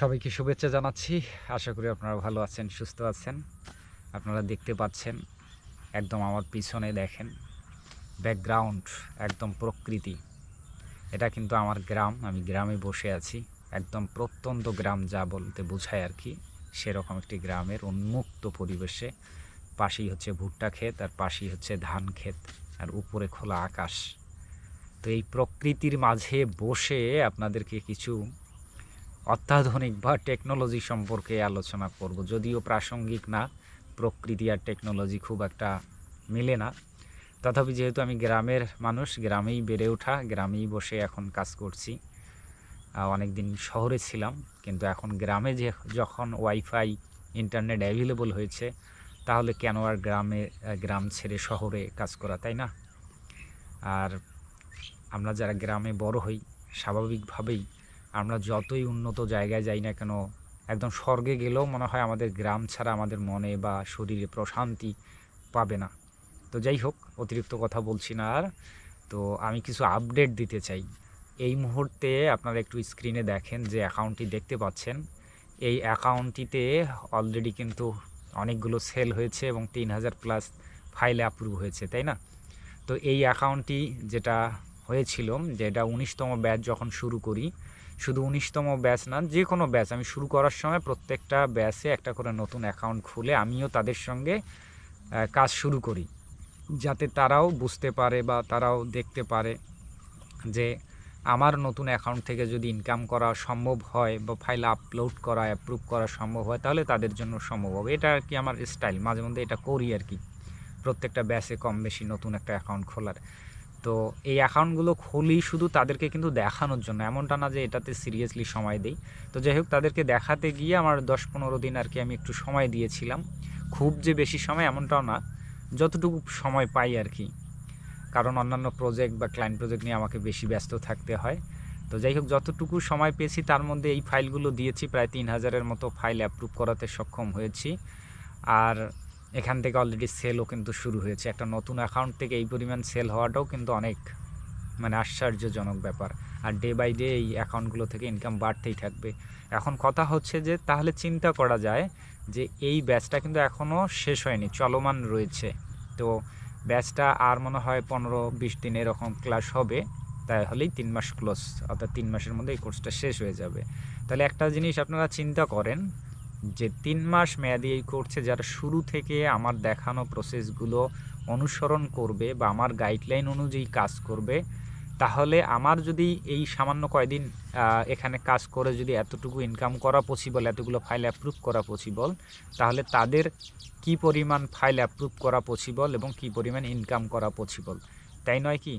সবাইকে শুভেচ্ছা জানাচ্ছি। আশা করি আপনারা ভালো আছেন, সুস্থ আছেন। আপনারা দেখতে পাচ্ছেন, একদম আমার পিছনে দেখেন ব্যাকগ্রাউন্ড একদম প্রকৃতি। এটা কিন্তু আমার গ্রাম, আমি গ্রামে বসে আছি। একদম প্রত্যন্ত গ্রাম যা বলতে বোঝায় আর কি, সেরকম একটি গ্রামের উন্মুক্ত পরিবেশে। পাশেই হচ্ছে ভুট্টা ক্ষেত, আর পাশেই হচ্ছে ধান ক্ষেত, আর উপরে খোলা আকাশ। তো এই প্রকৃতির মাঝে বসে আপনাদেরকে কিছু অত্যাধুনিক বা টেকনোলজি সম্পর্কে আলোচনা করব। যদিও প্রাসঙ্গিক না, প্রকৃতি আর টেকনোলজি খুব একটা মিলে না। তথাপি যেহেতু আমি গ্রামের মানুষ, গ্রামেই বেড়ে ওঠা, গ্রামেই বসে এখন কাজ করছি। অনেক দিন শহরে ছিলাম, কিন্তু এখন গ্রামে যে যখন ওয়াইফাই ইন্টারনেট অ্যাভেলেবল হয়েছে, তাহলে কেন আর গ্রামে গ্রাম ছেড়ে শহরে কাজ করা, তাই না? আর আমরা যারা গ্রামে বড় হই, স্বাভাবিকভাবেই আমরা যতই উন্নত জায়গায় যাই না কেন, একদম স্বর্গে গেলেও মনে হয় আমাদের গ্রাম ছাড়া আমাদের মনে বা শরীরে প্রশান্তি পাবে না। তো যাই হোক, অতিরিক্ত কথা বলছি না আর। তো আমি কিছু আপডেট দিতে চাই। এই মুহূর্তে আপনারা একটু স্ক্রিনে দেখেন যে অ্যাকাউন্টটি দেখতে পাচ্ছেন। এই অ্যাকাউন্টটিতে অলরেডি কিন্তু অনেকগুলো সেল হয়েছে এবং তিন হাজার প্লাস ফাইলে অ্যাপ্রুভ হয়েছে, তাই না? তো এই অ্যাকাউন্টটি যেটা হয়েছিল, যেটা উনিশতম ব্যাচ যখন শুরু করি শুধু উনিশতম ব্যাচ না যে কোনো ব্যাচ। আমি শুরু করার সময় প্রত্যেকটা ব্যাচে একটা করে নতুন অ্যাকাউন্ট খুলে আমিও তাদের সঙ্গে কাজ শুরু করি। যাতে তারাও বুঝতে পারে বা তারাও দেখতে পারে যে আমার নতুন অ্যাকাউন্ট থেকে যদি ইনকাম করা সম্ভব হয় বা ফাইল আপলোড করা অ্যাপ্রুভ করা সম্ভব হয়, তাহলে তাদের জন্য সম্ভব হবে। এটা আর কি আমার স্টাইল মাঝে মধ্যে এটা করি আর কি। প্রত্যেকটা ব্যাচে কম বেশি নতুন একটা অ্যাকাউন্ট খোলার। তো এই অ্যাকাউন্টগুলো খুলি শুধু তাদেরকে কিন্তু দেখানোর জন্য, এমনটা না যে এটাতে সিরিয়াসলি সময় দেই। তো যাই হোক, তাদেরকে দেখাতে গিয়ে আমার দশ পনেরো দিন আর কি আমি একটু সময় দিয়েছিলাম। খুব যে বেশি সময় এমনটাও না, যতটুকু সময় পাই আর কি। কারণ অন্যান্য প্রজেক্ট বা ক্লায়েন্ট প্রজেক্ট নিয়ে আমাকে বেশি ব্যস্ত থাকতে হয়। তো যাই হোক, যতটুকু সময় পেয়েছি তার মধ্যে এই ফাইলগুলো দিয়েছি, প্রায় তিন হাজারের মতো ফাইল অ্যাপ্রুভ করাতে সক্ষম হয়েছি। আর এখান থেকে অলরেডি সেলও কিন্তু শুরু হয়েছে। একটা নতুন অ্যাকাউন্ট থেকে এই পরিমাণ সেল হওয়াটাও কিন্তু অনেক মানে আশ্চর্যজনক ব্যাপার। আর ডে বাই ডে এই অ্যাকাউন্টগুলো থেকে ইনকাম বাড়তেই থাকবে। এখন কথা হচ্ছে যে, তাহলে চিন্তা করা যায় যে, এই ব্যাচটা কিন্তু এখনও শেষ হয়নি, চলমান রয়েছে। তো ব্যাচটা আর মনে হয় পনেরো বিশ দিন এরকম ক্লাস হবে, তাহলেই তিন মাস ক্লোজ অর্থাৎ তিন মাসের মধ্যে এই কোর্সটা শেষ হয়ে যাবে। তাহলে একটা জিনিস আপনারা চিন্তা করেন যে তিন মাস মেয়াদি এই কোর্সে যারা শুরু থেকে আমার দেখানো প্রসেসগুলো অনুসরণ করবে বা আমার গাইডলাইন অনুযায়ী কাজ করবে, তাহলে আমার যদি এই সামান্য কয়দিন এখানে কাজ করে যদি এতটুকু ইনকাম করা পসিবল এতগুলো ফাইল অ্যাপ্রুভ করা পসিবল তাহলে তাদের কি পরিমাণ ফাইল অ্যাপ্রুভ করা পসিবল এবং কি পরিমাণ ইনকাম করা পসিবল তাই নয় কি?